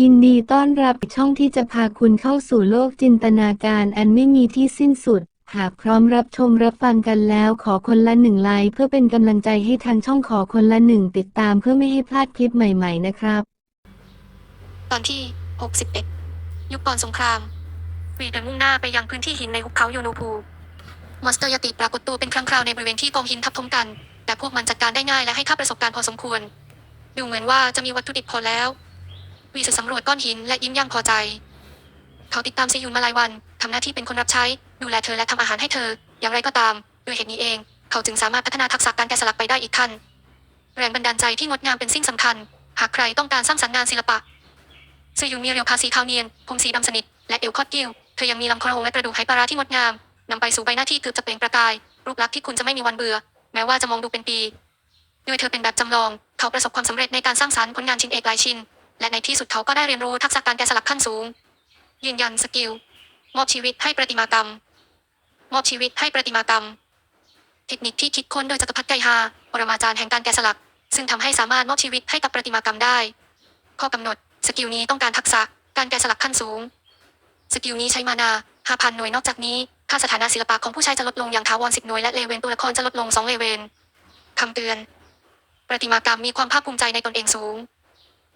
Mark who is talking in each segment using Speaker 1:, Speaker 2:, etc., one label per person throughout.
Speaker 1: ยินดีต้อนรับช่องที่จะพาคุณเข้าสู่โลกจินตนาการอันไม่มีที่สิ้นสุด หากพร้อมรับชมรับฟังกันแล้วขอคนละหนึ่งไลค์เพื่อเป็นกำลังใจให้ทางช่องขอคนละหนึ่งติดตามเพื่อไม่ให้พลาดคลิปใหม่ ๆ นะครับ
Speaker 2: ตอนที่ 61 ยุคก่อนสงครามวีเดินมุ่งหน้าไปยังพื้นที่หินในหุบเขาโยโนพูมอนสเตอร์ยติปรากฏตัวเป็นครั้งคราวในบริเวณที่กองหินทับถมกัน แต่พวกมันจัดการได้ง่ายและให้ค่าประสบการณ์พอสมควร ดูเหมือนว่าจะมีวัตถุดิบพอแล้ว วีจะสำรวจก้อนหินและยิ้มย่างพอใจ เขาติดตามซียุนมาหลายวันทำหน้าที่เป็นคนรับใช้ ดูแลเธอและทำอาหารให้เธอ อย่างไรก็ตามด้วยเหตุนี้เอง เขาจึงสามารถพัฒนาทักษะการแกะสลักไปได้อีกขั้นแรงบันดาลใจที่งดงามเป็นสิ่งสำคัญ หากใครต้องการสร้างสรรค์งานศิลปะซอยุนมีเรียวพาสีขาวเนียนผมสีดำสนิท และเอวคอดกิ้ว เธอยังมีลำโพงและกระดูกไหปลาราที่งดงามนำไปสู่ใบหน้าที่เกือบจะเปล่งประกาย รูปลักษณ์ที่คุณจะไม่มีวันเบื่อ แม้ว่าจะมองดูเป็นปี ด้วยเธอเป็นแบบจำลอง เขาประสบความสำเร็จในการสร้างสรรค์ผลงานชิ้นเอกหลายชิ้น และในที่สุดเขาก็ได้เรียนรู้ทักษะการแกะสลักขั้นสูง ยืนยันสกิล มอบชีวิตให้ประติมากรรม มอบชีวิตให้ประติมากรรม เทคนิคที่คิดค้นโดยจักรพรรดิไกฮาปรมาจารย์แห่งการแกะสลัก ซึ่งทำให้สามารถมอบชีวิตให้กับประติมากรรมได้ ข้อกำหนด สกิลนี้ต้องการทักษะการแกะสลักขั้นสูง สกิลนี้ใช้มานา5,000หน่วยนอกจากนี้ ค่าสถานะศิลปะของผู้ใช้จะลดลงอย่างถาวร10หน่วยและเลเวนตัวละครจะลดลง2เลเวนคำเตือน ประติมากรรมมีความภาคภูมิใจในตนเองสูง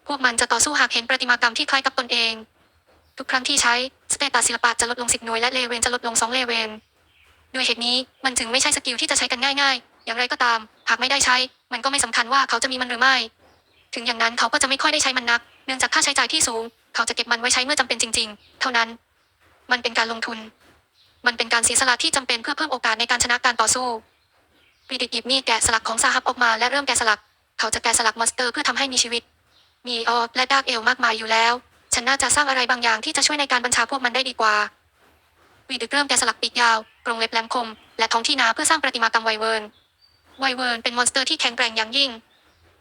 Speaker 2: พวกมันจะต่อสู้หากเห็นประติมากรรมที่คล้ายกับตนเอง ทุกครั้งที่ใช้สเตตัสศิลปะจะลดลง10หน่วยและเลเวนจะลดลง2เลเวนด้วยเหตุนี้มันจึงไม่ใช่สกิลที่จะใช้กันง่ายๆ อย่างไรก็ตาม หากไม่ได้ใช้ มันก็ไม่สำคัญว่าเขาจะมีมันหรือไม่ ถึงอย่างนั้นเขาก็จะไม่ค่อยได้ใช้มันนัก เนื่องจากค่าใช้จ่ายที่สูง เขาจะเก็บมันไว้ใช้เมื่อจำเป็นจริง ๆ เท่านั้น มันเป็นการลงทุน มันเป็นการเสียสละที่จำเป็นเพื่อเพิ่มโอกาสในการชนะการต่อสู้ปีดิกหยิบมีดแกะสลักของซาฮับออกมาและเริ่มแกะสลัก เขาจะแกะสลักมอนสเตอร์เพื่อทำให้มีชีวิต มีออและดากเอลมากมายอยู่แล้ว ฉันน่าจะสร้างอะไรบางอย่างที่จะช่วยในการบัญชาพวกมันได้ดีกว่าวีดึกเริ่มแกะสลักปีกยาวกรงเล็บแหลมคม และท้องที่นาเพื่อสร้างประติมากรรมไวเวิร์นไวเวิร์นเป็นมอนสเตอร์ที่แข็งแกร่งอย่างยิ่ง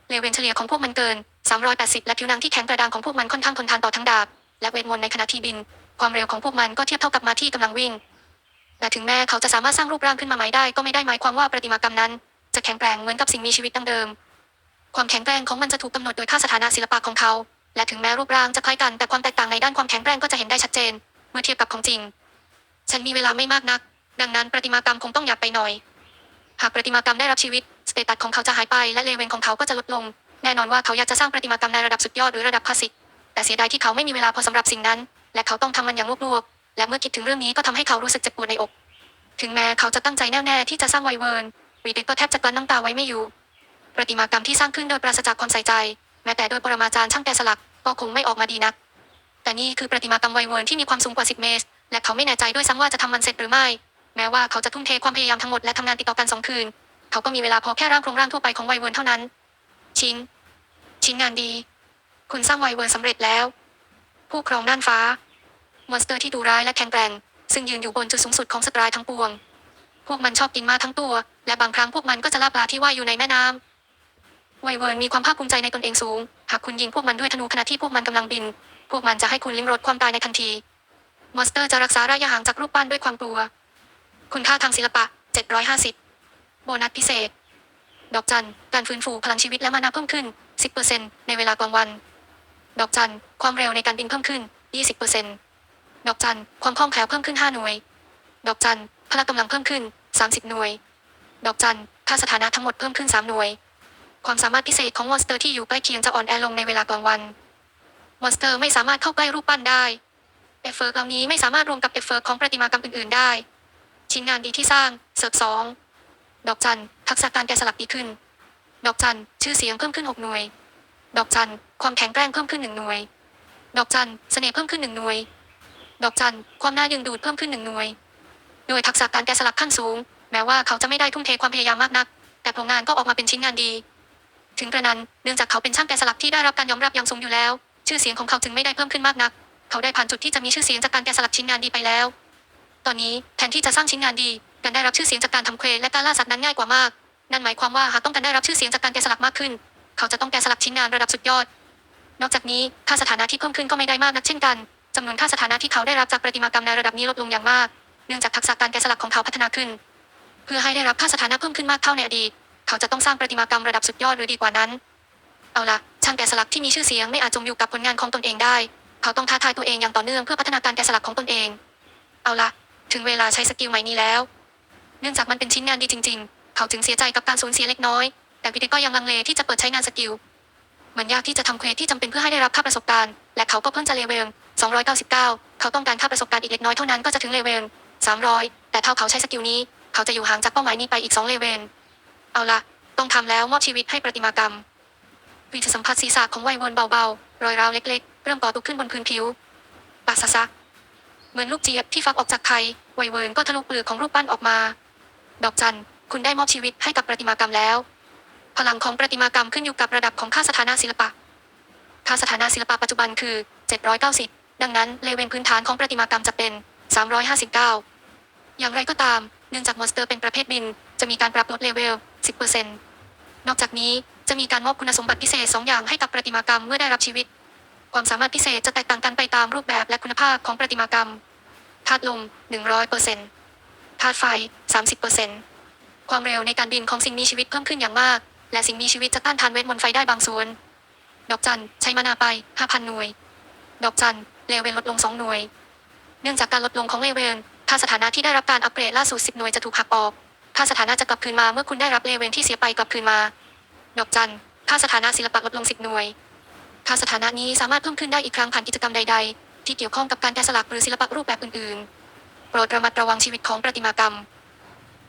Speaker 2: เลเวนเฉลี่ยของพวกมันเกิน 380 และผิวหนังที่แข็งกระด้างของพวกมันค่อนข้างทนทานต่อทั้งดาบ และเวทมนต์ในขณะที่บิน ความเร็วของพวกมันก็เทียบเท่ากับมาที่กำลังวิ่งและถึงแม้เขาจะสามารถสร้างรูปร่างขึ้นมาใหม่ได้ก็ไม่ได้หมายความว่าประติมากรรมนั้น จะแข็งแกร่งเหมือนกับสิ่งมีชีวิตดั้งเดิม ความแข็งแกร่งของมันจะถูกกำหนดโดยค่าสถานะศิลปะของเขา และถึงแม้รูปร่างจะคล้ายกันแต่ความแตกต่างในด้านความแข็งแกร่งก็จะเห็นได้ชัดเจน เมื่อเทียบกับของจริง ฉันมีเวลาไม่มากนัก ดังนั้นประติมากรรมคงต้องหยาบไปหน่อย หากประติมากรรมได้รับชีวิตสเตตัสของเขาจะหายไปและเลเวนของเขาก็จะลดลง แน่นอนว่าเขาอยากจะสร้างประติมากรรมในระดับสุดยอดหรือระดับคลาสสิกแต่เสียดายที่เขาไม่มีเวลาพอสำหรับสิ่งนั้น และเขาต้องทำมันอย่างรวบๆและเมื่อคิดถึงเรื่องนี้ก็ทำให้เขารู้สึกเจ็บปวดในอก ถึงแม้เขาจะตั้งใจแน่วแน่ที่จะสร้างไวเวิร์นวีดิก็แทบจะกลั้นน้ำตาไว้ไม่อยู่ ประติมากรรมที่สร้างขึ้นโดยปราศจากความใส่ใจ แม้แต่โดยปรมาจารย์ช่างแกะสลัก ก็คงไม่ออกมาดีนัก แต่นี่คือประติมากรรมไวเวิร์นที่มีความสูงกว่า 10 เมตร และเขาไม่แน่ใจด้วยซ้ำว่าจะทำมันเสร็จหรือไม่ แม้ว่าเขาจะทุ่มเทความพยายามทั้งหมดและทำงานติดต่อกันสองคืน เขาก็มีเวลาพอแค่ร่างโครงร่างทั่วไปของไวเวิร์นเท่านั้น ชิ้น ชิ้นงานดี คุณสร้างไวเวิร์นสำเร็จแล้ว ผู้ครองน่านฟ้ามอนสเตอร์ที่ดุร้ายและแข็งแกร่ง ซึ่งยืนอยู่บนจุดสูงสุดของสตรายทั้งปวง พวกมันชอบกินมาทั้งตัว และบางครั้งพวกมันก็จะลาปลาที่ว่ายอยู่ในแม่น้ำ ไวเวิร์นมีความภาคภูมิใจในตนเองสูง หากคุณยิงพวกมันด้วยธนูขณะที่พวกมันกำลังบิน พวกมันจะให้คุณลิ้มรสความตายในทันที มอนสเตอร์จะรักษาระยะห่างจากรูปปั้นด้วยความกลัว คุณค่าทางศิลปะ 750 โบนัสพิเศษ ดอกจัน การฟื้นฟูพลังชีวิตและมานาเพิ่มขึ้น 10%ในเวลากลางวัน ดอกจัน ความเร็วในการบินเพิ่มขึ้น 20%ดอกจัน ความคล่องแคล่วเพิ่มขึ้น 5 หน่วย ดอกจัน พละกำลังเพิ่มขึ้น 30 หน่วย ดอกจัน ค่าสถานะทั้งหมดเพิ่มขึ้น 3 หน่วย ความสามารถพิเศษของมอนสเตอร์ที่อยู่ใกล้เคียงจะอ่อนแอลงในเวลากลางวัน มอนสเตอร์ไม่สามารถเข้าใกล้รูปปั้นได้ เอฟเฟอร์เหล่านี้ไม่สามารถรวมกับเอฟเฟอร์ของประติมากรรมอื่นๆ ได้ ชิ้นงานดีที่สร้าง เสิร์ฟสอง ดอกจัน ทักษะการแกะสลักดีขึ้น ดอกจัน ชื่อเสียงเพิ่มขึ้น6หน่วย ดอกจัน ความแข็งแกร่งเพิ่มขึ้น1หน่วย ดอกจัน เสน่ห์เพิ่มขึ้น1หน่วย ดอกจัน ความน่าดึงดูดเพิ่มขึ้น1หน่วย โดยทักษะการแกะสลักขั้นสูง แม้ว่าเขาจะไม่ได้ทุ่มเทความพยายามมากนัก แต่ผลงานก็ออกมาเป็นชิ้นงานดี ถึงกระนั้น เนื่องจากเขาเป็นช่างแกะสลักที่ได้รับการยอมรับอย่างสูงอยู่แล้ว ชื่อเสียงของเขาจึงไม่ได้เพิ่มขึ้นมากนัก เขาได้ผ่านจุดที่จะมีชื่อเสียงจากการแกะสลักชิ้นงานดีไปแล้ว ตอนนี้แทนที่จะสร้างชิ้นงานดี การได้รับชื่อเสียงจากการทำเควและการล่าสัตว์นั้นง่ายกว่ามาก นั่นหมายความว่าหากต้องการได้รับชื่อเสียงจากการแกะสลักมากขึ้น เขาจะต้องแกะสลักชิ้นงานระดับสุดยอด นอกจากนี้ค่าสถานะที่เพิ่มขึ้นก็ไม่ได้มากนักเช่นกันจำนวนค่าสถานะที่เขาได้รับจากประติมากรรมในระดับนี้ลดลงอย่างมาก เนื่องจากทักษะการแกะสลักของเขาพัฒนาขึ้น เพื่อให้ได้รับค่าสถานะเพิ่มขึ้นมากเท่าในอดีต เขาจะต้องสร้างประติมากรรมระดับสุดยอดหรือดีกว่านั้น เอาละช่างแกะสลักที่มีชื่อเสียงไม่อาจจมอยู่กับผลงานของตนเองได้ เขาต้องท้าทายตัวเองอย่างต่อเนื่องเพื่อพัฒนาการแกะสลักของตนเอง เอาละถึงเวลาใช้สกิลใหม่นี้แล้ว เนื่องจากมันเป็นชิ้นงานดีจริง ๆ เขาจึงเสียใจกับการสูญเสียเล็กน้อย แต่วิเดก็ยังลังเลที่จะเปิดใช้งานสกิลมันยากที่จะทำเควสที่จำเป็นเพื่อให้ได้รับค่าประสบการณ์ และเขาก็เพิ่งจะเลเวล 299 เขาต้องการค่าประสบการณ์อีกเล็กน้อยเท่านั้นก็จะถึงเลเวล 300 แต่ถ้าเขาใช้สกิลนี้ เขาจะอยู่ห่างจากเป้าหมายนี้ไปอีก 2 เลเวล เอาละ ต้องทำแล้วมอบชีวิตให้ประติมากรรมวีจะสัมผัสศีรษะของไวเวิร์นเบาๆ รอยร้าวเล็กๆ เริ่มก่อตัวขึ้นบนพื้นผิวปาซะซะเหมือนลูกเจี๊ยบที่ฟักออกจากไข่ไวเวิร์นก็ทะลุเปลือกของรูปปั้นออกมา ดอกจัน คุณได้มอบชีวิตให้กับประติมากรรมแล้ว พลังของประติมากรรมขึ้นอยู่กับระดับของค่าสถานะศิลปะ ค่าสถานะศิลปะปัจจุบันคือ 790 ดังนั้นเลเวลพื้นฐานของประติมากรรมจะเป็น 359 อย่างไรก็ตาม เนื่องจากมอนสเตอร์เป็นประเภทบิน จะมีการปรับลดเลเวล 10%นอกจากนี้จะมีการมอบคุณสมบัติพิเศษ 2 อย่างให้กับประติมากรรมเมื่อได้รับชีวิต ความสามารถพิเศษจะแตกต่างกันไปตามรูปแบบและคุณภาพของประติมากรรมธาตุลม 100%ธาตุไฟ 30%ความเร็วในการบินของสิ่งมีชีวิตเพิ่มขึ้นอย่างมาก และสิ่งมีชีวิตจะต้านทานเวทมนต์ไฟได้บางส่วน ดอกจันใช้มานาไป 5,000 หน่วย ดอกจันเลเวลลดลง 2 หน่วย เนื่องจากการลดลงของเลเวลค่าสถานะที่ได้รับการอัปเกรดล่าสุด 10 หน่วยจะถูกหักออก ค่าสถานะจะกลับคืนมาเมื่อคุณได้รับเลเวลที่เสียไปกลับคืนมา ดอกจัน ค่าสถานะศิลปะลดลง10หน่วย ค่าสถานะนี้สามารถเพิ่มขึ้นได้อีกครั้งผ่านกิจกรรมใด ๆ ที่เกี่ยวข้องกับการแกะสลักหรือศิลปะรูปแบบอื่นๆ โปรดระมัดระวังชีวิตของประติมากรรม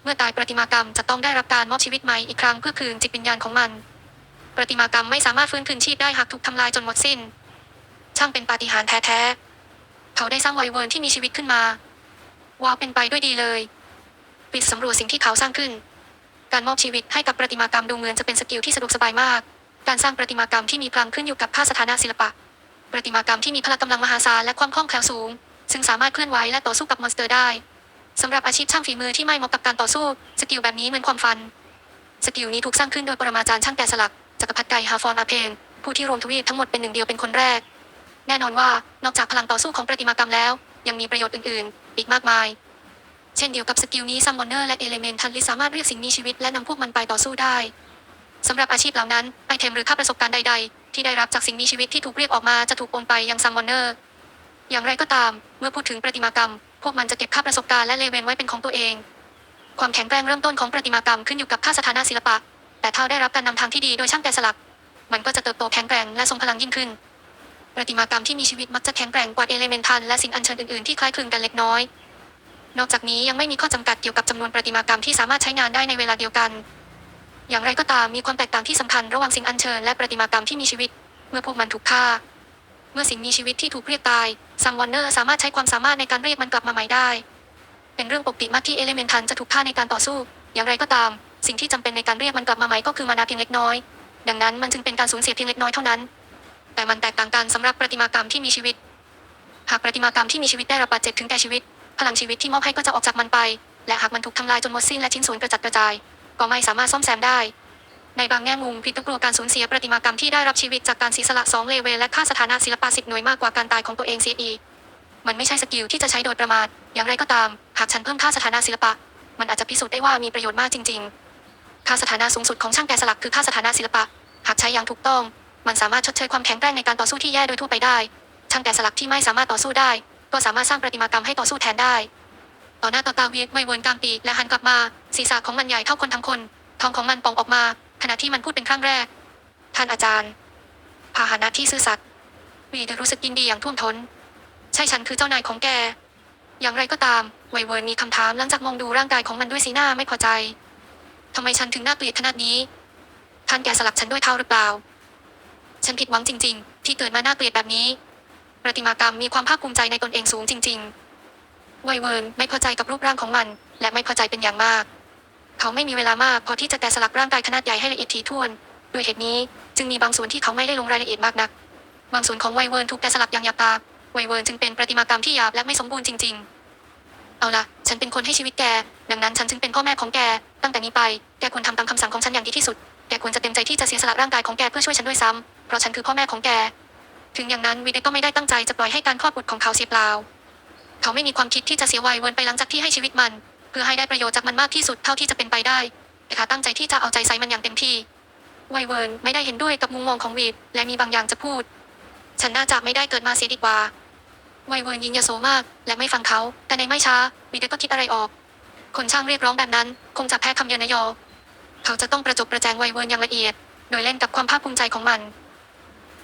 Speaker 2: เมื่อตายประติมากรรมจะต้องได้รับการมอบชีวิตใหม่อีกครั้งเพื่อคืนจิตวิญญาณของมัน ประติมากรรมไม่สามารถฟื้นคืนชีพได้หากถูกทำลายจนหมดสิ้น ช่างเป็นปาฏิหาริย์แท้ๆ เขาได้สร้างไวเวิร์นที่มีชีวิตขึ้นมาว้าวเป็นไปด้วยดีเลย ปิดสำรวจสิ่งที่เขาสร้างขึ้น การมอบชีวิตให้กับประติมากรรมดูเหมือนจะเป็นสกิลที่สะดวกสบายมาก การสร้างประติมากรรมที่มีพลังขึ้นอยู่กับค่าสถานะศิลปะ ประติมากรรมที่มีพละกำลังมหาศาลและความคล่องแคล่วสูง ซึ่งสามารถเคลื่อนไหวและต่อสู้กับมอนสเตอร์ได้สำหรับอาชีพช่างฝีมือที่ไม่เหมาะกับการต่อสู้ สกิลแบบนี้เหมือนความฟัน สกิลนี้ถูกสร้างขึ้นโดยปรมาจารย์ช่างแกะสลักจักรพรรดิไกฮาฟอนอาเพนผู้ที่รวมทวีปทั้งหมดเป็นหนึ่งเดียวเป็นคนแรก แน่นอนว่านอกจากพลังต่อสู้ของประติมากรรมแล้ว ยังมีประโยชน์อื่น ๆ อีกมากมาย เช่นเดียวกับสกิลนี้ซัมมอนเนอร์และเอเลเมนทันลิสามารถเรียกสิ่งมีชีวิตและนำพวกมันไปต่อสู้ได้สำหรับอาชีพเหล่านั้นไอเทมหรือค่าประสบการณ์ใด ๆ ที่ได้รับจากสิ่งมีชีวิตที่ถูกเรียกออกมาจะถูกโอนไปยังซัมมอนเนอร์อย่างไรก็ตาม เมื่อพูดถึงประติมากรรม พวกมันจะเก็บค่าประสบการณ์และเลเวนไว้เป็นของตัวเอง ความแข็งแกร่งเริ่มต้นของประติมากรรมขึ้นอยู่กับค่าสถานะศิลปะ แต่ถ้าได้รับการนำทางที่ดีโดยช่างแกะสลัก มันก็จะเติบโตแข็งแกร่งและทรงพลังยิ่งขึ้น ประติมากรรมที่มีชีวิตมักจะแข็งแกร่งกว่าเอเลเมนทัลและสิ่งอัญเชิญอื่นๆที่คล้ายคลึงกันเล็กน้อย นอกจากนี้ยังไม่มีข้อจำกัดเกี่ยวกับจำนวนประติมากรรมที่สามารถใช้งานได้ในเวลาเดียวกัน อย่างไรก็ตามมีความแตกต่างที่สำคัญระหว่างสิ่งอัญเชิญและประติมากรรมที่มีชีวิต เมื่อพวกมันถูกฆ่า เมื่อสิ่งมีชีวิตที่ถูกเรียกตายซัมวอนเนอร์สามารถใช้ความสามารถในการเรียกมันกลับมาใหม่ได้ เป็นเรื่องปกติมากที่เอเลเมนทันจะถูกฆ่าในการต่อสู้ อย่างไรก็ตาม สิ่งที่จำเป็นในการเรียกมันกลับมาใหม่ก็คือมานาเพียงเล็กน้อย ดังนั้นมันจึงเป็นการสูญเสียเพียงเล็กน้อยเท่านั้น แต่มันแตกต่างกันสำหรับประติมากรรมที่มีชีวิต หากประติมากรรมที่มีชีวิตได้รับบาดเจ็บถึงแก่ชีวิต พลังชีวิตที่มอบให้ก็จะออกจากมันไป และหากมันถูกทำลายจนหมดสิ้นและชิ้นส่วนกระจัดกระจาย ก็ไม่สามารถซ่อมแซมได้ ในบางแง่มุมพิดกลัวการสูญเสียประติมากรรมที่ได้รับชีวิตจากการเสีสละสองเลเวลและค่าสถานะศิลปะสิบหน่วยมากกว่าการตายของตัวเองเสียอีกมันไม่ใช่สกิลที่จะใช้โดยประมาทอย่างไรก็ตาม หากฉันเพิ่มค่าสถานะศิลปะ มันอาจจะพิสูจน์ได้ว่ามีประโยชน์มากจริง ๆ ค่าสถานะสูงสุดของช่างแกะสลักคือค่าสถานะศิลปะ หากใช้อย่างถูกต้อง มันสามารถชดเชยความแข็งแกร่งในการต่อสู้ที่แย่โดยทั่วไปได้ ช่างแกะสลักที่ไม่สามารถต่อสู้ได้ ก็สามารถสร้างประติมากรรมให้ต่อสู้แทนได้ ต่อหน้าต่อตาเวียดไวเวิร์นกลางปีและหันกลับมา ศีรษะของมันใหญ่เท่าคนทั้งคนท้องของมันป่องออกมา ขณะที่มันพูดเป็นครั้งแรก ท่านอาจารย์ พาหนะที่ซื่อสัตย์วีเดรู้สึกยินดีอย่างท่วมท้น ใช่ฉันคือเจ้านายของแก อย่างไรก็ตามไวเวิร์นมีคำถามหลังจากมองดูร่างกายของมันด้วยสีหน้าไม่พอใจทำไมฉันถึงน่าเกลียดขนาดนี้ ท่านแกสลักฉันด้วยเท้าหรือเปล่า ฉันผิดหวังจริง ๆ ที่เกิดมาน่าเกลียดแบบนี้ ประติมากรรมมีความภาคภูมิใจในตนเองสูงจริง ๆ ไวเวิร์นไม่พอใจกับรูปร่างของมัน และไม่พอใจเป็นอย่างมาก เขาไม่มีเวลามากพอที่จะแกะสลักร่างกายขนาดใหญ่ให้ละเอียดถี่ถ้วน ด้วยเหตุนี้จึงมีบางส่วนที่เขาไม่ได้ลงรายละเอียดมากนัก บางส่วนของไวเวิร์นถูกแกะสลักอย่างหยาบตาไวเวิร์นจึงเป็นประติมากรรมที่หยาบและไม่สมบูรณ์จริง ๆ เอาล่ะฉันเป็นคนให้ชีวิตแก ดังนั้นฉันจึงเป็นพ่อแม่ของแก ตั้งแต่นี้ไป แกควรทำตามคำสั่งของฉันอย่างดีที่สุด แกควรจะเต็มใจที่จะเสียสละร่างกายของแกเพื่อช่วยฉันด้วยซ้ำเพราะฉันคือพ่อแม่ของแก ถึงอย่างนั้นวีเดก็ไม่ได้ตั้งใจจะปล่อยให้การคลอดบุตรของเขาเสียเปล่า เขาไม่มีความคิดที่จะเสียไวเวิร์นไปหลังจากที่ให้ชีวิตมัน เพื่อให้ได้ประโยชน์จากมันมากที่สุดเท่าที่จะเป็นไปได้แต่เขาตั้งใจที่จะเอาใจใส่มันอย่างเต็มที่ไวเวิร์นไม่ได้เห็นด้วยกับมุมมองของวีดและมีบางอย่างจะพูด ฉันน่าจะไม่ได้เกิดมาเสียดีกว่า ไวเวิร์นยิงยโสมากและไม่ฟังเขา แต่ในไม่ช้าวีดก็คิดอะไรออก คนช่างเรียกร้องแบบนั้น คงจะแพ้คำเยินยอ เขาจะต้องประจบประแจงไวเวิร์นอย่างละเอียด โดยเล่นกับความภาคภูมิใจของมัน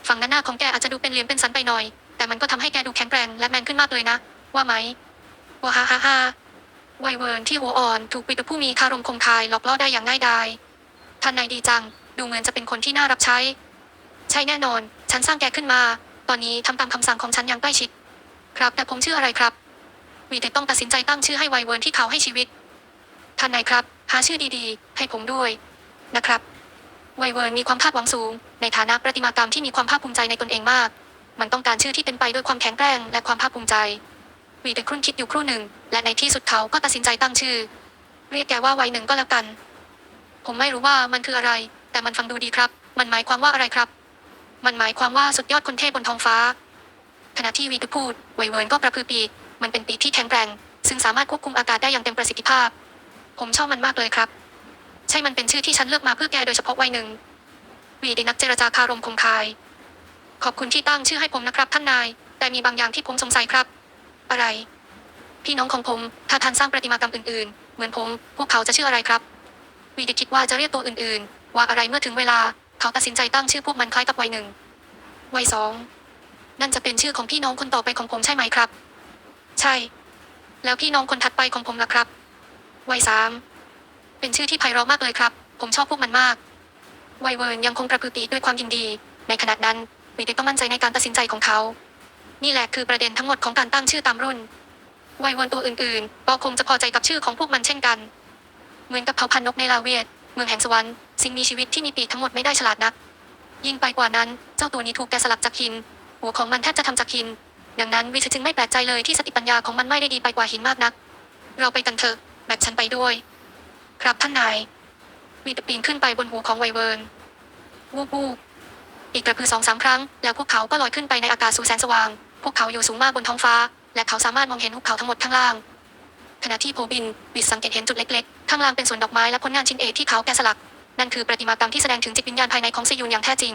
Speaker 2: ฝั่งด้นหน้าของแกอาจจะดูเป็นเหลี่ยมเป็นสันไปหน่อย แต่มันก็ทำให้แกดูแข็งแกร่งและแมนขึ้นมากเลยนะ ว่าไหมว้าฮ่าฮ่าฮ่าไวเวิร์นที่หัวอ่อนถูกวิตผู้มีคารมคมคายหลอกล่อได้อย่างง่ายดายท่านนายดีจัง ดูเหมือนจะเป็นคนที่น่ารับใช้ ใช่แน่นอน ฉันสร้างแกขึ้นมา ตอนนี้ทำตามคำสั่งของฉันอย่างใกล้ชิด ครับ แต่ผมชื่ออะไรครับวีเดต้องตัดสินใจตั้งชื่อให้ไวเวิร์นที่เขาให้ชีวิตท่านนายครับ หาชื่อดีๆ ให้ผมด้วยนะครับ ไวเวิร์นมีความคาดหวังสูง ในฐานะประติมากรรมที่มีความภาคภูมิใจในตนเองมาก มันต้องการชื่อที่เป็นไปด้วยความแข็งแกร่งและความภาคภูมิใจวีเดครุ่นคิดอยู่ครู่หนึ่ง และในที่สุดเขาก็ตัดสินใจตั้งชื่อ เรียกแกว่าไวหนึ่งก็แล้วกัน ผมไม่รู้ว่ามันคืออะไร แต่มันฟังดูดีครับ มันหมายความว่าอะไรครับ มันหมายความว่าสุดยอดคนเทพบนท้องฟ้า ขณะที่วีดพูดไวเวิร์นก็กระพือปีกมันเป็นปีกที่แข็งแกร่งซึ่งสามารถควบคุมอากาศได้อย่างเต็มประสิทธิภาพ ผมชอบมันมากเลยครับ ใช่มันเป็นชื่อที่ฉันเลือกมาเพื่อแกโดยเฉพาะวัยหนึ่งวีดีนักเจรจาคารมคมคาย ขอบคุณที่ตั้งชื่อให้ผมนะครับท่านนาย แต่มีบางอย่างที่ผมสงสัยครับ อะไร พี่น้องของผม ถ้าท่านสร้างประติมากรรมอื่นๆ เหมือนผม พวกเขาจะชื่ออะไรครับวีดีคิดว่าจะเรียกตัวอื่นๆ ว่าอะไรเมื่อถึงเวลา เขาตัดสินใจตั้งชื่อพวกมันคล้ายกับวัยหนึ่งวัยสองนั่นจะเป็นชื่อของพี่น้องคนต่อไปของผมใช่ไหมครับ ใช่ แล้วพี่น้องคนถัดไปของผมล่ะครับวัยสาม เป็นชื่อที่ไพเราะมากเลยครับ ผมชอบพวกมันมาก ไวเวิร์นยังคงกระพือปีด้วยความยินดี ในขณะนั้นวีเด็กต้องมั่นใจในการตัดสินใจของเขา นี่แหละคือประเด็นทั้งหมดของการตั้งชื่อตามรุ่น ไวเวิร์นตัวอื่นๆก็คงจะพอใจกับชื่อของพวกมันเช่นกัน เหมือนกับเผ่าพันธุ์นกในลาเวียด เมืองแห่งสวรรค์ สิ่งมีชีวิตที่มีปีกทั้งหมดไม่ได้ฉลาดนัก ยิ่งไปกว่านั้น เจ้าตัวนี้ถูกแกะสลักจากหิน หัวของมันแทบจะทำจากหิน ดังนั้นวิชจึงไม่แปลกใจเลยที่สติปัญญาของมันไม่ได้ดีไปกว่าหินมากนัก เราไปกันเถอะแบกฉันไปด้วย ครับท่านนายวีดปีนขึ้นไปบนหัวของไวเวิร์นวูบวูบอีกกระพือสองสามครั้ง แล้วพวกเขาก็ลอยขึ้นไปในอากาศสู่แสงสว่าง พวกเขาอยู่สูงมากบนท้องฟ้า และเขาสามารถมองเห็นหุบเขาทั้งหมดข้างล่าง ขณะที่โพบินวิดสังเกตเห็นจุดเล็กๆ ข้างล่างเป็นสวนดอกไม้และผลงานชิ้นเอกที่เขาแกะสลัก นั่นคือประติมากรรมที่แสดงถึงจิตวิญญาณภายในของซียุนอย่างแท้จริง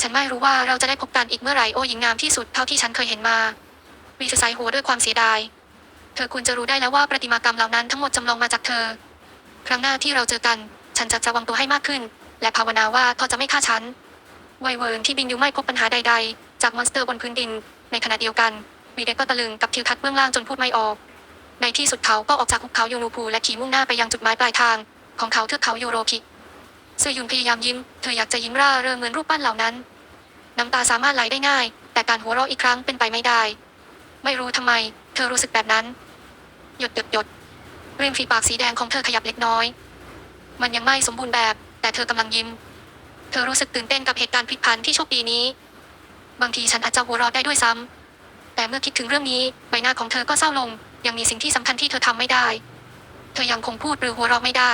Speaker 2: ฉันไม่รู้ว่าเราจะได้พบกันอีกเมื่อไหร่โอ้หญิงงามที่สุดเท่าที่ฉันเคยเห็นมาวีจะใส่หัวด้วยความเสียดาย เธอควรจะรู้ได้แล้วว่าประติมากรรมเหล่านั้นทั้งหมดจำลองมาจากเธอ ครั้งหน้าที่เราเจอกัน ฉันจะระวังตัวให้มากขึ้น และภาวนาว่าเขาจะไม่ฆ่าฉันไวเวิร์นที่บินอยู่ไม่พบปัญหาใด ๆ จากมอนสเตอร์บนพื้นดิน ในขณะเดียวกันวีเดกก็ตะลึงกับทิวทัศน์เบื้องล่างจนพูดไม่ออก ในที่สุดเขาก็ออกจากหุบเขายูนูพูและขี่มุ่งหน้าไปยังจุดหมายปลายทาง ของเขาเทือกเขายูโรคิซือยุนพยายามยิ้ม เธออยากจะยิ้มร่าเริงเหมือนรูปปั้นเหล่านั้น น้ำตาสามารถไหลได้ง่าย แต่การหัวเราะอีกครั้งเป็นไปไม่ได้ ไม่รู้ทำไม เธอรู้สึกแบบนั้น หยดหยดหยด ริมฝีปากสีแดงของเธอขยับเล็กน้อย มันยังไม่สมบูรณ์แบบ แต่เธอกำลังยิ้ม เธอรู้สึกตื่นเต้นกับเหตุการณ์พลิกผันที่โชคดีนี้ บางทีฉันอาจจะหัวเราะได้ด้วยซ้ำ แต่เมื่อคิดถึงเรื่องนี้ใบหน้าของเธอก็เศร้าลง ยังมีสิ่งที่สำคัญที่เธอทำไม่ได้ เธอยังคงพูดหรือหัวเราะไม่ได้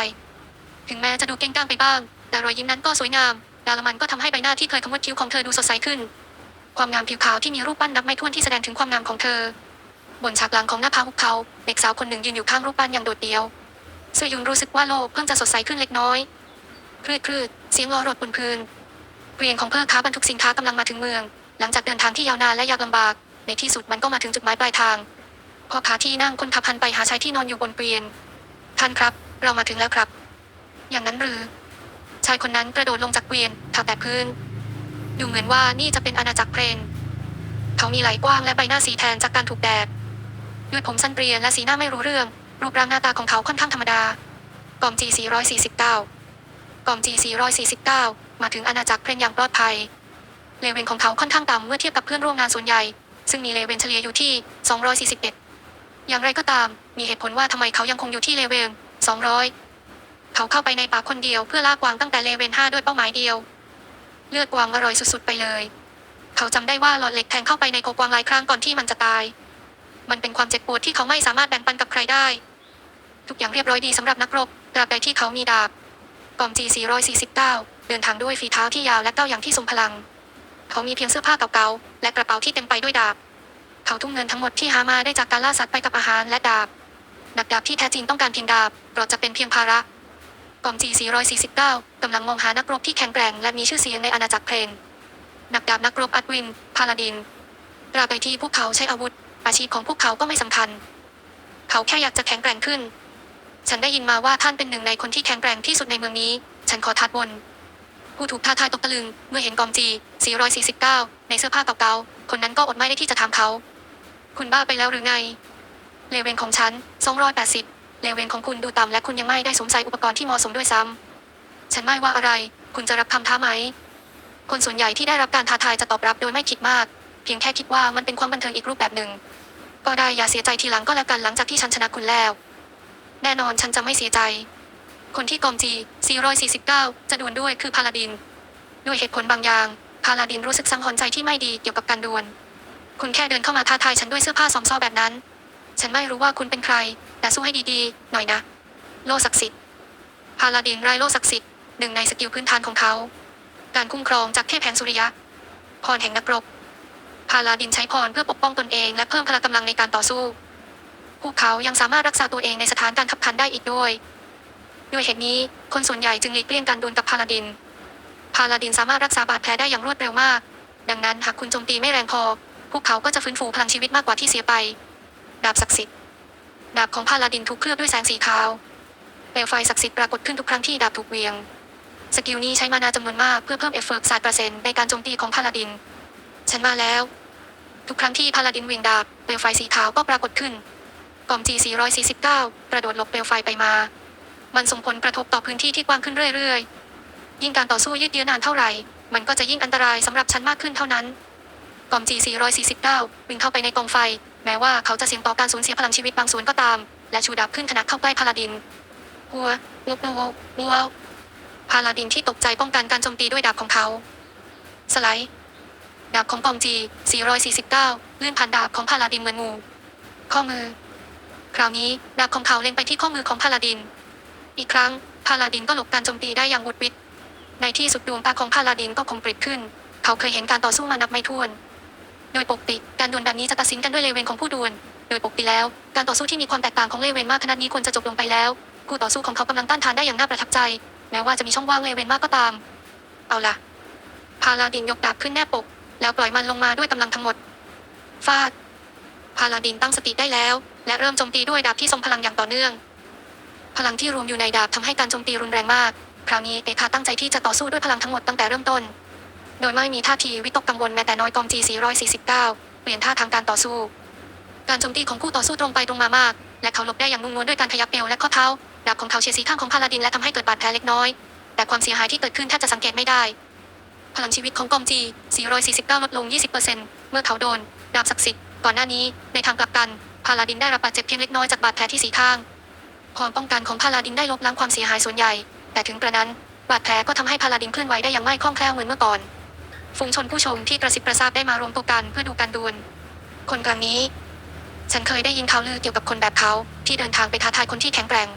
Speaker 2: ถึงแม้จะดูเก้งก้างไปบ้าง แต่รอยยิ้มนั้นก็สวยงามดาละมันก็ทำให้ใบหน้าที่เคยขมวดคิ้วของเธอดูสดใสขึ้น ความงามผิวขาวที่มีรูปปั้นนับไม่ถ้วนที่แสดงถึงความงามของเธอ บนฉากหลังของหน้าผาหุบเขาเด็กสาวคนหนึ่งยืนอยู่ข้างรูปปั้นอย่างโดดเดี่ยวซือยุนรู้สึกว่าโลกเพิ่งจะสดใสขึ้นเล็กน้อยคลืดคลืดเสียงล้อรถบนพื้นเกวียนของเพื่อค้าบรรทุกสินค้ากำลังมาถึงเมือง หลังจากเดินทางที่ยาวนานและยากลำบาก ในที่สุดมันก็มาถึงจุดหมายปลายทางพ่อค้าที่นั่งคนขับหันไปหาชายที่นอนอยู่บนเกวียนท่านครับ เรามาถึงแล้วครับ อย่างนั้นหรือ ชายคนนั้นกระโดดลงจากเกวียนเท้าแตะพื้น ดูเหมือนว่านี่จะเป็นอาณาจักรเพลนเขามีไหล่กว้างและใบหน้าสีแทนจากการถูกแดด ด้วยผมสั้นเปรียนและสีหน้าไม่รู้เรื่อง รูปร่างหน้าตาของเขาค่อนข้างธรรมดากอมจี449กอมจี449 มาถึงอาณาจักรเพลนอย่างปลอดภัย เลเวนของเขาค่อนข้างต่ำเมื่อเทียบกับเพื่อนร่วมงานส่วนใหญ่ ซึ่งมีเลเวนเฉลี่ยอยู่ที่ 241 อย่างไรก็ตาม มีเหตุผลว่าทำไมเขายังคงอยู่ที่เลเวน200 เขาเข้าไปในป่าคนเดียวเพื่อล่ากวางตั้งแต่เลเวน5ด้วยเป้าหมายเดียว เลือดกวางอร่อยสุดๆไปเลย เขาจำได้ว่าหลอดเหล็กแทงเข้าไปในโกกวางหลายครั้งก่อนที่มันจะตาย มันเป็นความเจ็บปวดที่เขาไม่สามารถแบ่งปันกับใครได้ ทุกอย่างเรียบร้อยดีสำหรับนักรบตราบใดที่เขามีดาบกอมจี449 เดินทางด้วยฝีเท้าที่ยาวและเก้าอย่างที่ทรงพลัง เขามีเพียงเสื้อผ้าเก่าๆและกระเป๋าที่เต็มไปด้วยดาบ เขาทุ่มเงินทั้งหมดที่หามาได้จากการล่าสัตว์ไปกับอาหารและดาบ นักดาบที่แท้จริงต้องการเพียงดาบเราจะเป็นเพียงภาระกองจี449 กำลังมองหานักรบที่แข็งแกร่งและมีชื่อเสียงในอาณาจักรเพลนนักดาบนักรบอัดวิน พาลาดินตราบใดที่พวกเขาใช้อาวุธ อาชีพของพวกเขาก็ไม่สำคัญ เขาแค่อยากจะแข็งแกร่งขึ้น ฉันได้ยินมาว่าท่านเป็นหนึ่งในคนที่แข็งแกร่งที่สุดในเมืองนี้ ฉันขอทัดบนผู้ถูกท้าทายตกตะลึง เมื่อเห็นกองจี 449 ในเสื้อผ้าเก่าๆ คนนั้นก็อดไม่ได้ที่จะถามเขา คุณบ้าไปแล้วหรือไง เลเวนของฉัน 280 เลเวนของคุณดูต่ำและคุณยังไม่ได้สวมใส่อุปกรณ์ที่เหมาะสมด้วยซ้ำ ฉันไม่ว่าอะไร คุณจะรับคำท้าไหม คนส่วนใหญ่ที่ได้รับการท้าทายจะตอบรับโดยไม่คิดมาก พียงแค่คิดว่ามันเป็นความบันเทิงอีกรูปแบบหนึ่งก็ได้อย่าเสียใจทีหลังก็แล้วกันหลังจากที่ฉันชนะคุณแล้ว แน่นอนฉันจะไม่เสียใจ คนที่กองจี 449 จะดวลด้วยคือพาลาดิน ด้วยเหตุผลบางอย่าง พาลาดินรู้สึกสังหรณ์ใจที่ไม่ดีเกี่ยวกับการดวล คุณแค่เดินเข้ามาท้าทายฉันด้วยเสื้อผ้าซอมซ้อแบบนั้น ฉันไม่รู้ว่าคุณเป็นใคร แต่สู้ให้ดีๆ หน่อยนะ โลศักดิ์สิทธิ์ พาลาดินไรโลศักดิ์สิทธิ์หนึ่งในสกิลพื้นฐานของเขา การคุ้มครองจากเทพแห่งสุริยะ พรแห่งนักรบ พาลาดินใช้พรเพื่อปกป้องตนเองและเพิ่มพละกำลังในการต่อสู้ พวกเขายังสามารถรักษาตัวเองในสถานการณ์ขับขันได้อีกด้วย ด้วยเหตุนี้ คนส่วนใหญ่จึงหลีกเลี่ยงการดวลกับพาลาดิน พาลาดินสามารถรักษาบาดแผลได้อย่างรวดเร็วมาก ดังนั้นหากคุณโจมตีไม่แรงพอ พวกเขาก็จะฟื้นฟูพลังชีวิตมากกว่าที่เสียไป ดาบศักดิ์สิทธิ์ ดาบของพาลาดินถูกเคลือบด้วยแสงสีขาวเปลวไฟศักดิ์สิทธิ์ปรากฏขึ้นทุกครั้งที่ดาบถูกเวียง สกิลนี้ใช้มานาจำนวนมากเพื่อเพิ่มเอฟเฟกต์ศาสตร์เปอร์เซ็นต์ในการโจมตีของพาลาดิน ฉันมาแล้ว ทุกครั้งที่พาลาดินเวียงดาบเปลวไฟสีขาวก็ปรากฏขึ้นกอมจี449 กระโดดหลบเปลวไฟไปมา มันส่งผลกระทบต่อพื้นที่ที่กว้างขึ้นเรื่อยๆ ยิ่งการต่อสู้ยืดเยื้อนานเท่าไหร่ มันก็จะยิ่งอันตรายสำหรับฉันมากขึ้นเท่านั้นกอมจี449 วิ่งเข้าไปในกองไฟ แม้ว่าเขาจะเสี่ยงต่อการสูญเสียพลังชีวิตบางส่วนก็ตาม และชูดาบขึ้นขณะเข้าใกล้พาลาดินหัววัววัววัวพาลาดินที่ตกใจป้องกันการโจมตีด้วยดาบของเขา สไลด์ ดาบของกองจี 449 เลื่อนผ่านดาบของพาลาดินเหมือนงู ข้อมือ คราวนี้ดาบของเขาเล็งไปที่ข้อมือของพาลาดิน อีกครั้งพาลาดินก็หลบการโจมตีได้อย่างวุดวิดในที่สุดดวงตาของพาลาดินก็คงปริบขึ้น เขาเคยเห็นการต่อสู้มานับไม่ถ้วน โดยปกติการดวลแบบนี้จะตัดสินกันด้วยเลเวนของผู้ดวล โดยปกติแล้ว การต่อสู้ที่มีความแตกต่างของเลเวนมากขนาดนี้ควรจะจบลงไปแล้วคู่ต่อสู้ของเขากำลังต้านทานได้อย่างน่าประทับใจ แม้ว่าจะมีช่องว่างเลเวนมากก็ตาม เอาล่ะ พาลาดินยกดาบขึ้นแนบอก แล้วปล่อยมันลงมาด้วยกำลังทั้งหมด ฟาด พาลาดินตั้งสติได้แล้ว และเริ่มโจมตีด้วยดาบที่ทรงพลังอย่างต่อเนื่อง พลังที่รวมอยู่ในดาบทำให้การโจมตีรุนแรงมาก คราวนี้เอคาตั้งใจที่จะต่อสู้ด้วยพลังทั้งหมดตั้งแต่เริ่มต้น โดยไม่มีท่าทีวิตกกังวลแม้แต่น้อยกองจี449 เปลี่ยนท่าทางการต่อสู้ การโจมตีของคู่ต่อสู้ตรงไปตรงมามาก และเขาหลบได้อย่างนุ่มนวลด้วยการขยับเอวและข้อเท้า ดาบของเขาเฉียดสีข้างของพาลาดินและทำให้เกิดบาดแผลเล็กน้อย แต่ความเสียหายที่เกิดขึ้นแทบจะสังเกตไม่ได้ พลังชีวิตของกองจี 449 ลดลง 20%เมื่อเขาโดน ดาบศักดิ์สิทธิ์ ก่อนหน้านี้ ในทางกลับกัน พาลาดินได้รับบาดเจ็บเพียงเล็กน้อยจากบาดแผลที่สีข้าง ความป้องกันของพาลาดินได้ลบล้างความเสียหายส่วนใหญ่ แต่ถึงกระนั้น บาดแผลก็ทำให้พาลาดินเคลื่อนไหวได้อย่างไม่คล่องแคล่วเหมือนเมื่อก่อน ฝูงชนผู้ชมที่กระซิบกระซาบได้มารวมตัวกันเพื่อดูการดวล คนกลางนี้ ฉันเคยได้ยินข่าวลือเกี่ยวกับคนแบบเขาที่เดินทางไปท้าทายคนที่แข็งแกร่ง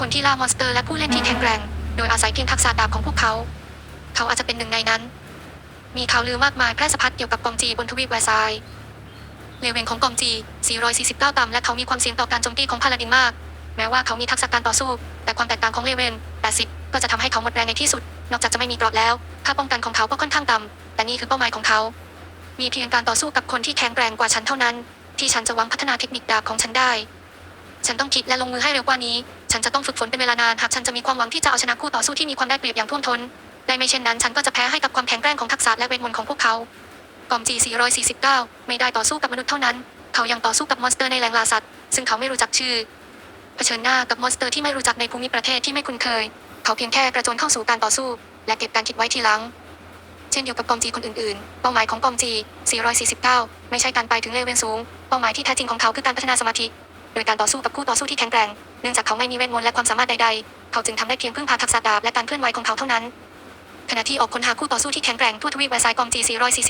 Speaker 2: คนที่ล่ามอนสเตอร์และผู้เล่นที่แข็งแกร่ง โดยอาศัยเพียงทักษะดาบของพวกเขา เขาอาจจะเป็นหนึ่งในนั้น มีข่าวลือมากมายแพร่สะพัดเกี่ยวกับกองจีบนทวีปแวร์ซายเลเวนของกองจี 449 ต่ำและเขามีความเสี่ยงต่อการโจมตีของพาลาดินมาก แม้ว่าเขามีทักษะการต่อสู้ แต่ความแตกต่างของเลเวน80 ก็จะทำให้เขาหมดแรงในที่สุด นอกจากจะไม่มีกรอบแล้ว ค่าป้องกันของเขาก็ค่อนข้างต่ำแต่นี่คือเป้าหมายของเขา มีเพียงการต่อสู้กับคนที่แข็งแกร่งกว่าฉันเท่านั้น ที่ฉันจะวังพัฒนาเทคนิคดาบของฉันได้ ฉันต้องคิดและลงมือให้เร็วกว่านี้ ฉันจะต้องฝึกฝนเป็นเวลานานหากฉันจะมีความหวังที่จะเอาชนะคู่ต่อสู้ที่มีความได้เปรียบอย่างท่วมท้น ได้ไม่เช่นนั้นฉันก็จะแพ้ให้กับความแข็งแกร่งของทักษะและเวทมนต์ของพวกเขา กอมจี 449 ไม่ได้ต่อสู้กับมนุษย์เท่านั้น เขายังต่อสู้กับมอนสเตอร์ในแหล่งลาสัตว์ ซึ่งเขาไม่รู้จักชื่อ เผชิญหน้ากับมอนสเตอร์ที่ไม่รู้จักในภูมิประเทศที่ไม่คุ้นเคย เขาเพียงแค่กระโจนเข้าสู่การต่อสู้ และเก็บการคิดไว้ทีหลัง เช่นเดียวกับกอมจีคนอื่นๆ เป้าหมายของกอมจี 449 ไม่ใช่การไปถึงเลเวลสูง เป้าหมายที่แท้จริงของเขาคือการพัฒนาสมาธิ โดยการต่อสู้กับคู่ต่อสู้ที่แข็งแกร่ง เนื่องจากเขาไม่มีเวทมนต์และความสามารถใดๆ เขาจึงทำได้เพียงพึ่งพาทักษะดาบและการเคลื่อนไหวของเขาเท่านั้น ขณะที่ออกค้นหาคู่ต่อสู้ที่แข็งแกร่งทั่วทวีปแวร์ซายกอมจี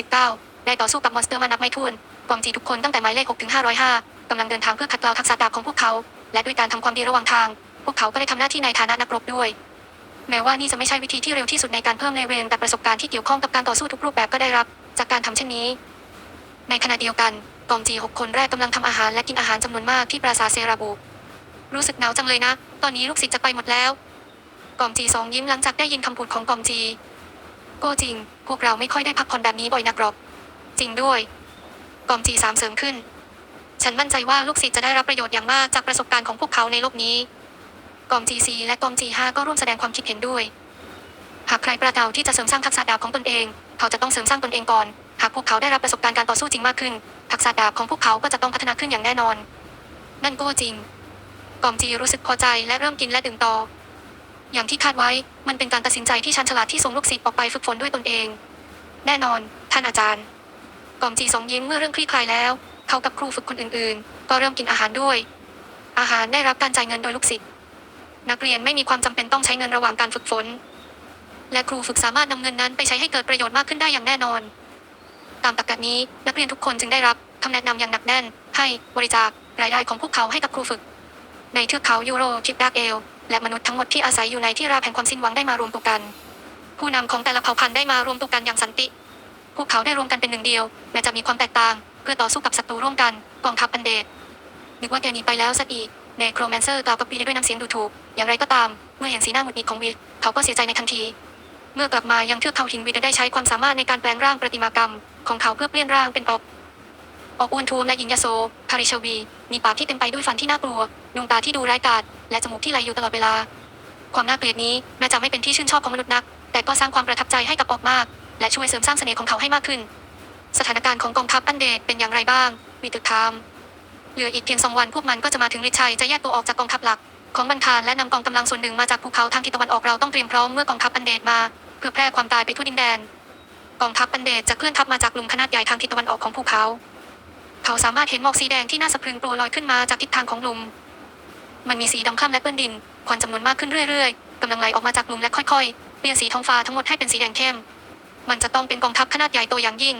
Speaker 2: 449 ได้ต่อสู้กับมอนสเตอร์มานับไม่ถ้วนกอมจีทุกคนตั้งแต่หมายเลข6ถึง505กำลังเดินทางเพื่อขัดเกลาทักษะดาบของพวกเขา และด้วยการทำความดีระหว่างทาง พวกเขาก็ได้ทำหน้าที่ในฐานะนักรบด้วย แม้ว่านี่จะไม่ใช่วิธีที่เร็วที่สุดในการเพิ่มเลเวลแต่ประสบการณ์ที่เกี่ยวข้องกับการต่อสู้ทุกรูปแบบก็ได้รับ จากการทำเช่นนี้ ในขณะเดียวกันกองจีหกคนแรกกำลังทำอาหารและกินอาหารจำนวนมากที่ปราสาทเซราบู รู้สึกหนาวจังเลยนะ ตอนนี้ลูกศิษย์จะไปหมดแล้ว กอมจีสองยิ้มหลังจากได้ยินคำพูดของกอมจี ก็จริง พวกเราไม่ค่อยได้พักผ่อนแบบนี้บ่อยนักหรอก จริงด้วย กอมจีสามเสริมขึ้น ฉันมั่นใจว่าลูกศิษย์จะได้รับประโยชน์อย่างมากจากประสบการณ์ของพวกเขาในโลกนี้ กอมจีซีและกอมจีห้าก็ร่วมแสดงความคิดเห็นด้วย หากใครประเดาที่จะเสริมสร้างทักษะดาบของตนเอง เขาจะต้องเสริมสร้างตนเองก่อน หากพวกเขาได้รับประสบการณ์การต่อสู้จริงมากขึ้น ทักษะดาบของพวกเขาก็จะต้องพัฒนาขึ้นอย่างแน่นอน นั่นก็จริง กอมจีรู้สึกพอใจและเริ่มกินและดื่มต่อ อย่างที่คาดไว้ มันเป็นการตัดสินใจที่ชันฉลาดที่ส่งลูกศิษย์ออกไปฝึกฝนด้วยตนเอง แน่นอน ท่านอาจารย์กอมจีสองยิ้มเมื่อเรื่องคลี่คลายแล้ว เขากับครูฝึกคนอื่นๆ ก็เริ่มกินอาหารด้วย อาหารได้รับการจ่ายเงินโดยลูกศิษย์นักเรียนไม่มีความจำเป็นต้องใช้เงินระหว่างการฝึกฝน และครูฝึกสามารถนำเงินนั้นไปใช้ให้เกิดประโยชน์มากขึ้นได้อย่างแน่นอน ตามตรรกะนี้นักเรียนทุกคนจึงได้รับคำแนะนำอย่างหนักแน่น ให้บริจาครายได้ของพวกเขาให้กับครูฝึก ในเทือกเขายูโรทิปดากเอล และมนุษย์ทั้งหมดที่อาศัยอยู่ในที่ราบแห่งความสิ้นหวังได้มารวมตัวกัน ผู้นำของแต่ละเผ่าพันธุ์ได้มารวมตัวกันอย่างสันติ พวกเขาได้รวมกันเป็นหนึ่งเดียว แม้จะมีความแตกต่าง เพื่อต่อสู้กับศัตรูร่วมกันกองทัพอันเดดนึกว่าแกหนีไปแล้วสักอีกเนโครแมนเซอร์กล่าวกับวีด้วยน้ำเสียงดูถูก อย่างไรก็ตาม เมื่อเห็นสีหน้าหงุดหงิดของวีเขาก็เสียใจในทันที เมื่อกลับมายังเทือกเขาหินวีได้ใช้ความสามารถในการแปลงร่างประติมากรรม ของเขาเพื่อเปลี่ยนร่างเป็นออก ออกอ้วนทูมและหญิงยโสคาริชวี มีปากที่เต็มไปด้วยฟันที่น่ากลัว ดวงตาที่ดูร้ายกาจ และจมูกที่ไหลอยู่ตลอดเวลา ความน่าเกลียดนี้แม้จะไม่เป็นที่ชื่นชอบของมนุษย์นัก แต่ก็สร้างความประทับใจให้กับออกมาก และช่วยเสริมสร้างเสน่ห์ของเขาให้มากขึ้น สถานการณ์ของกองทัพอันเดดเป็นอย่างไรบ้าง มีตึกทามเหลืออีกเพียงสองวันพวกมันก็จะมาถึงฤทธิ์ชัยจะแยกตัวออกจากกองทัพหลัก ของบันทานและนำกองกำลังส่วนหนึ่งมาจากภูเขาทางทิศตะวันออกเราต้องเตรียมพร้อมเมื่อกองทัพอันเดดมา เพื่อแพร่ความตายไปทั่วดินแดน กองทัพอันเดดจะเคลื่อนทัพมาจากลุมขนาดใหญ่ทางทิศตะวันออกของภูเขา เขาสามารถเห็นหมอกสีแดงที่น่าสะพรึงกลัวลอยขึ้นมาจากทิศทางของหลุม มันมีสีดำคล้ำและเปื้อนดิน ควันจำนวนมากขึ้นเรื่อยๆกำลังไหลออกมาจากหลุมและค่อยๆเปลี่ยนสีท้องฟ้าทั้งหมดให้เป็นสีแดงเข้ม มันจะต้องเป็นกองทัพขนาดใหญ่โตอย่างยิ่ง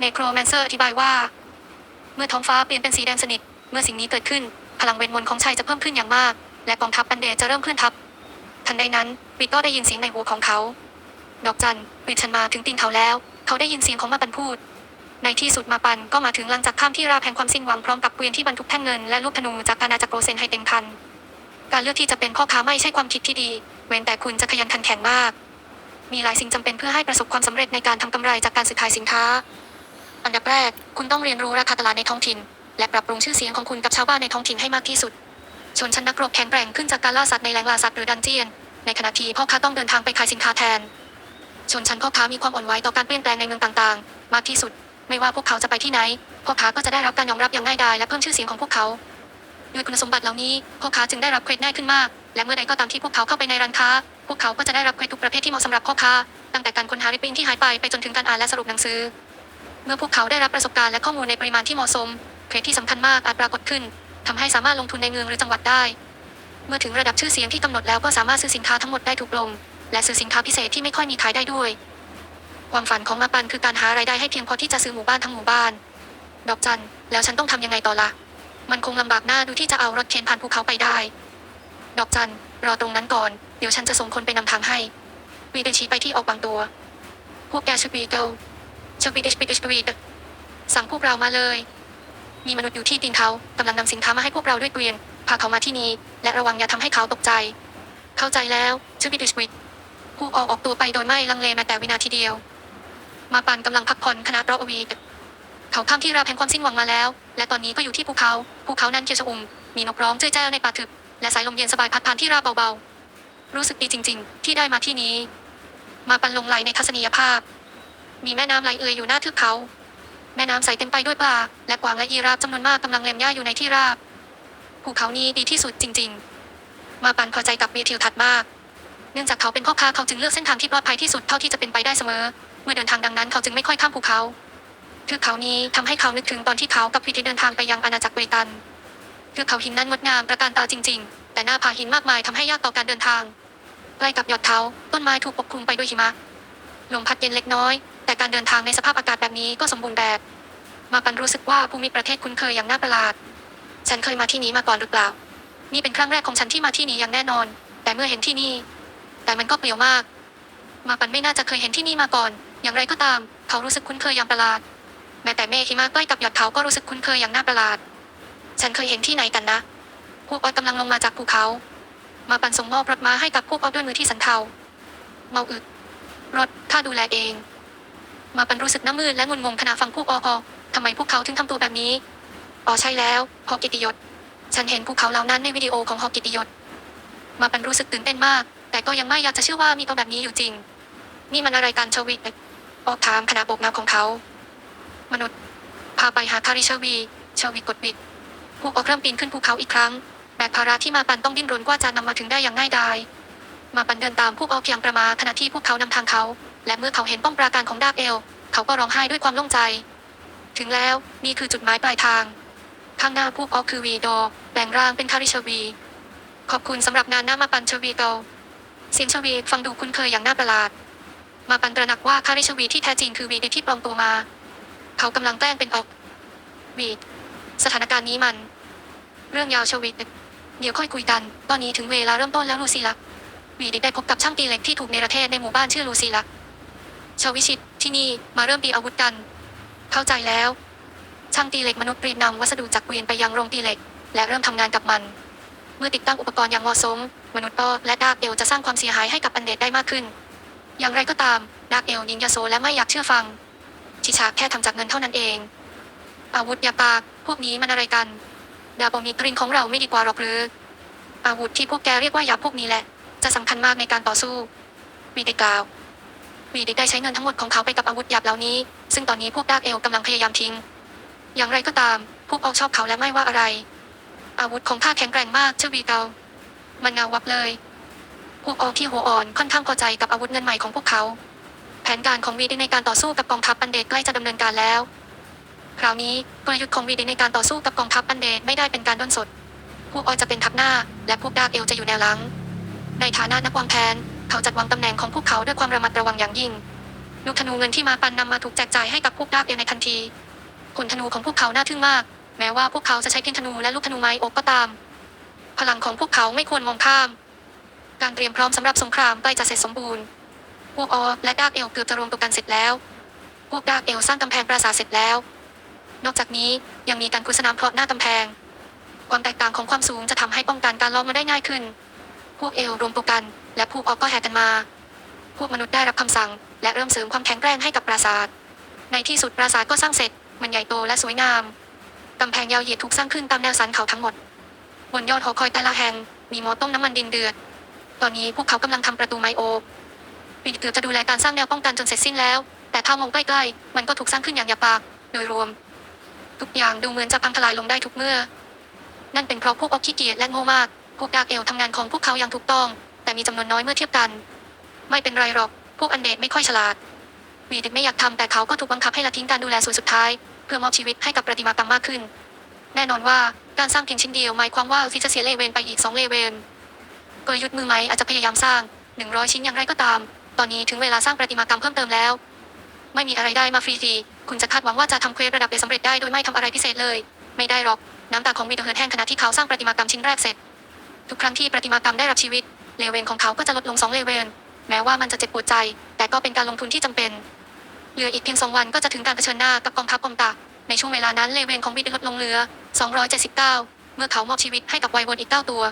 Speaker 2: เนโครแมนเซอร์อธิบายว่า เมื่อท้องฟ้าเปลี่ยนเป็นสีแดงสนิท เมื่อสิ่งนี้เกิดขึ้น พลังเวทมนต์ของชัยจะเพิ่มขึ้นอย่างมาก และกองทัพอันเดจะเริ่มเคลื่อนทัพ ทันใดนั้นวิกก็ได้ยินเสียงในหูของเขา ดอกจันวิชันมาถึงตีนเขาแล้ว เขาได้ยินเสียงของมาปันพูด ในที่สุดมาปันก็มาถึงหลังจากข้ามที่ราบแห่งความสิ้นหวังพร้อมกับเกวียนที่บรรทุกแท่งเงินและลูกธนูจากอาณาจักรโรเซนให้เต็มคัน การเลือกที่จะเป็นพ่อค้าไม่ใช่ความคิดที่ดี เว้นแต่คุณจะขยันขันแข็งมาก มีหลายสิ่งจำเป็นเพื่อให้ประสบความสำเร็จในการทำกำไรจากการซื้อขายสินค้า อันดับแรก คุณต้องเรียนรู้ราคาตลาดในท้องถิ่น และปรับปรุงชื่อเสียงของคุณกับชาวบ้านในท้องถิ่นให้มากที่สุด ชนชั้นนักรบแข็งแกร่งขึ้นจากการล่าสัตว์ในแหล่งล่าสัตว์หรือดันเจียน ในขณะที่พ่อค้าต้องเดินทางไปขายสินค้าแทน ชนชั้นพ่อค้ามีความอ่อนไหวต่อการเปลี่ยนแปลงในเมืองต่างๆ มากที่สุด ไม่ว่าพวกเขาจะไปที่ไหนพ่อค้าก็จะได้รับการยอมรับอย่างง่ายดายและเพิ่มชื่อเสียงของพวกเขาด้วยคุณสมบัติเหล่านี้พ่อค้าจึงได้รับเครดง่ายขึ้นมาก และเมื่อใดก็ตามที่พวกเขาเข้าไปในร้านค้า พวกเขาก็จะได้รับเครดทุกประเภทที่เหมาะสำหรับพ่อค้าตั้งแต่การค้นหาริบบิ้นที่หายไปไปจนถึงการอ่านและสรุปหนังสือ เมื่อพวกเขาได้รับประสบการณ์และข้อมูลในปริมาณที่เหมาะสม เครดที่สำคัญมากอาจปรากฏขึ้นทำให้สามารถลงทุนในเมืองหรือจังหวัดได้ เมื่อถึงระดับชื่อเสียงที่กำหนดแล้วก็สามารถซื้อสินค้าทั้งหมดได้ถูกลง และซื้อสินค้าพิเศษที่ไม่ค่อยมีขายได้ด้วย ความฝันของมาปันคือการหารายได้ให้เพียงพอที่จะซื้อหมู่บ้านทั้งหมู่บ้าน ดอกจัน แล้วฉันต้องทำยังไงต่อละ่ะมันคงลำบากหน้าดูที่จะเอารถเข็นผ่านภูเขาไปได้ ดอกจัน รอตรงนั้นก่อน เดี๋ยวฉันจะส่งคนไปนำทางให้ วีเดชี้ไปที่ออกบางตัว พวกแกชวีเกลชวีเดชวีเดชวีเดสั่งพวกเรามาเลย มีมนุษย์อยู่ที่ตีนเขากำลังนำสินค้ามาให้พวกเราด้วยเกวียน พาเขามาที่นี่ และระวังอย่าทำให้เขาตกใจ เข้าใจแล้วชวีเดชวีพวกออกออกตัวไปโดยไม่ลังเลแม้แต่วินาทีเดียว มาปันกำลังพักผ่อนคณะรอวีเขาข้ามที่ราบแห่งความสิ้นหวังมาแล้ว และตอนนี้ก็อยู่ที่ภูเขาภูเขานั้นเขียวชอุ่มมีนกร้องเจ้ยแจ้วในป่าทึบและสายลมเย็นสบายพัดผ่านที่ราบเบาๆ รู้สึกดีจริง ๆ ที่ได้มาที่นี้ มาปันลงไหลในทัศนียภาพ มีแม่น้ำไหลเอื่อยอยู่หน้าทึบเขา แม่น้ำใสเต็มไปด้วยปลาและกวางและยีราฟจำนวนมากกำลังเล็มหญ้าอยู่ในที่ราบภูเขานี้ดีที่สุดจริง ๆ มาปันพอใจกับวีทิวทัศน์มาก เนื่องจากเขาเป็นพ่อค้าเขาจึงเลือกเส้นทางที่ปลอดภัยที่สุดเท่าที่จะเป็นไปได้เสมอ มื่อเดินทางดังนั้นเขาจึงไม่ค่อยข้ามภูเขาเทือกเขานี้ทำให้เขานึกถึงตอนที่เขากับพิธีเดินทางไปยังอาณาจักรเวตันเทือกเขาหินนั้นงดงามประการตาจริง ๆ แต่หน้าผาหินมากมายทำให้ยากต่อการเดินทางใกล้กับยอดเขาต้นไม้ถูกปกคลุมไปด้วยหิมะลมพัดเย็นเล็กน้อย แต่การเดินทางในสภาพอากาศแบบนี้ก็สมบูรณ์แบบ มาปันรู้สึกว่าภูมิประเทศคุ้นเคยอย่างน่าประหลาด ฉันเคยมาที่นี้มาก่อนหรือเปล่า นี่เป็นครั้งแรกของฉันที่มาที่นี้อย่างแน่นอน แต่เมื่อเห็นที่นี่ แต่มันก็เปลี่ยวมาก มาปันไม่น่าจะเคยเห็นที่นี่มาก่อน อย่างไรก็ตาม เขารู้สึกคุ้นเคยอย่างประหลาด แม้แต่เมฆหิมะใกล้กับหยอดเขาก็รู้สึกคุ้นเคยอย่างน่าประหลาด ฉันเคยเห็นที่ไหนกันนะ พวกออยกำลังลงมาจากภูเขา มาปันส่งมอบรถม้าให้กับพวกออฟด้วยมือที่สันเทา เมาอึดรถข้าดูแลเอง มาปันรู้สึกน้ำมืดและงุนงงขณะฟังพวกอออทำไมพวกเขาถึงทำตัวแบบนี้อ๋อใช่แล้วฮอกิติยศ ฉันเห็นภูเขาเหล่านั้นในวิดีโอของฮอกิติยศ มาปันรู้สึกตื่นเต้นมาก แต่ก็ยังไม่อยากจะเชื่อว่ามีตัวแบบนี้อยู่จริง นี่มันอะไรกันชวิต ออกถามขณะโบกน้ำของเขา มนุษย์ พาไปหาคาริชวี ชวีกดบิดพวกออกเริ่มปีนขึ้นภูเขาอีกครั้ง แบกภาระที่มาปันต้องดิ้นรนกว่าจะนำมาถึงได้อย่างง่ายดาย มาปันเดินตามพวกออกอย่างประมาขณะที่พวกเขานำทางเขา และเมื่อเขาเห็นป้อมปราการของดาบเอล เขาก็ร้องไห้ด้วยความโล่งใจ ถึงแล้วนี่คือจุดหมายปลายทาง ข้างหน้าพวกออกคือวีดอแปลงร่างเป็นคาริชวี ขอบคุณสำหรับงานหน้ามาปันชวีโตเสียงชวีฟังดูคุ้นเคยอย่างน่าประหลาด มาปันตระหนักว่าคาริชวีที่แท้จริงคือวีดที่ปลอมตัวมา เขากำลังแกล้งเป็นออกวีดสถานการณ์นี้มัน เรื่องยาวชวิตเดี๋ยวค่อยคุยกัน ตอนนี้ถึงเวลาเริ่มต้นแล้วลูซีลักวีดได้พบกับช่างตีเหล็กที่ถูกในประเทศในหมู่บ้านชื่อลูซีลักชาววิชิตที่นี่มาเริ่มตีอาวุธกัน เข้าใจแล้ว ช่างตีเหล็กมนุษย์รีดนำวัสดุจากเกวียนไปยังโรงตีเหล็ก และเริ่มทำงานกับมัน เมื่อติดตั้งอุปกรณ์อย่างเหมาะสม มนุษย์ปอและดาร์กเอลจะสร้างความเสียหายให้กับอันเดดได้มากขึ้น อย่างไรก็ตามดาร์กเอลยิงยาโซและไม่อยากเชื่อฟัง ชิชาแค่ทำจากเงินเท่านั้นเอง อาวุธยาปาก พวกนี้มันอะไรกัน ดาบอมีกรินของเราไม่ดีกว่าหรอกหรือ อาวุธที่พวกแกเรียกว่ายาพวกนี้แหละ จะสำคัญมากในการต่อสู้วีได้กล่าววีดิกได้ใช้เงินทั้งหมดของเขาไปกับอาวุธหยาบเหล่านี้ ซึ่งตอนนี้พวกดาร์กเอลกำลังพยายามทิ้ง อย่างไรก็ตาม พวกออกชอบเขาและไม่ว่าอะไร อาวุธของข้าแข็งแกร่งมากเชื่อวีเกามันเงาวับเลย พวกออกที่หัวอ่อนค่อนข้างพอใจกับอาวุธเงินใหม่ของพวกเขา แผนการของวีดในการต่อสู้กับกองทัพอันเดดใกล้จะดำเนินการแล้ว คราวนี้กลยุทธ์ของวีดในการต่อสู้กับกองทัพอันเดดไม่ได้เป็นการด้นสด พวกออจะเป็นทัพหน้า และพวกดาร์เอลจะอยู่แนวหลัง ในฐานะนักวางแผนเขาจัดวางตำแหน่งของพวกเขาด้วยความระมัดระวังอย่างยิ่งลูกธนูเงินที่มาปันนำมาถูกแจกจ่ายให้กับพวกดาร์เอลในทันทีผลธนูของพวกเขาน่าทึ่งมาก แม้ว่าพวกเขาจะใช้เพียงธนูและลูกธนูไม้อกก็ตาม พลังของพวกเขาไม่ควรมองข้าม การเตรียมพร้อมสำหรับสงครามใกล้จะเสร็จสมบูรณ์ พวกออและดาร์กเอลเกือบจะรวมตัวกันเสร็จแล้ว พวกดาร์กเอลสร้างกำแพงปราสาทเสร็จแล้ว นอกจากนี้ยังมีการกุศนามเพาะหน้ากำแพง ความแตกต่างของความสูงจะทำให้ป้องกันการล้อมมาได้ง่ายขึ้น พวกเอลรวมตัวกัน และพวกออกก็แห่กันมา พวกมนุษย์ได้รับคำสั่ง และเริ่มเสริมความแข็งแกร่งให้กับปราสาท ในที่สุดปราสาทก็สร้างเสร็จ มันใหญ่โตและสวยงามกำแพงยาวเหยียดถูกสร้างขึ้นตามแนวสันเขาทั้งหมด บนยอดหอคอยแต่ละแห่งมีหม้อต้มน้ำมันดินเดือด ตอนนี้พวกเขากำลังทำประตูไมโอบปีเกือบจะดูแลการสร้างแนวป้องกันจนเสร็จสิ้นแล้ว แต่ถ้ามองใกล้ๆ มันก็ถูกสร้างขึ้นอย่างหยาบปากโดยรวม ทุกอย่างดูเหมือนจะพังทลายลงได้ทุกเมื่อ นั่นเป็นเพราะพวกออกขี้เกียจและโง่มาก พวกดาร์กเอลทำงานของพวกเขาอย่างถูกต้อง แต่มีจำนวนน้อยเมื่อเทียบกัน ไม่เป็นไรหรอก พวกอันเดดไม่ค่อยฉลาดวีดิกไม่อยากทำแต่เขาก็ถูกบังคับให้ละทิ้งการดูแลส่วนสุดท้าย เพื่อมอบชีวิตให้กับประติมากรรมมากขึ้น แน่นอนว่าการสร้างเพียงชิ้นเดียวหมายความว่าฟิจะเสียเลเวนไปอีกสองเลเวน กลยุทธ์มือไม้อาจจะพยายามสร้างหนึ่งร้อยชิ้นอย่างไรก็ตาม ตอนนี้ถึงเวลาสร้างประติมากรรมเพิ่มเติมแล้ว ไม่มีอะไรได้มาฟรีๆคุณจะคาดหวังว่าจะทำเควสระดับเอสำเร็จได้โดยไม่ทำอะไรพิเศษเลย ไม่ได้หรอก น้ำตาของวีดเฮิร์นแห้งขณะที่เขาสร้างประติมากรรมชิ้นแรกเสร็จ ทุกครั้งที่ประติมากรรมได้รับชีวิต เลเวนของเขาก็จะลดลงสองเลเวนแม้ว่ามันจะเจ็บปวดใจ แต่ก็เป็นการลงทุนที่จำเป็นเหลืออีกเพียงสองวันก็จะถึงการเผชิญหน้ากับกองทัพกอมตะในช่วงเวลานั้นเลเวนของวีดลดลงเหลือ 279 เมื่อเขามอบชีวิตให้กับไวบนอีกเก้าตัว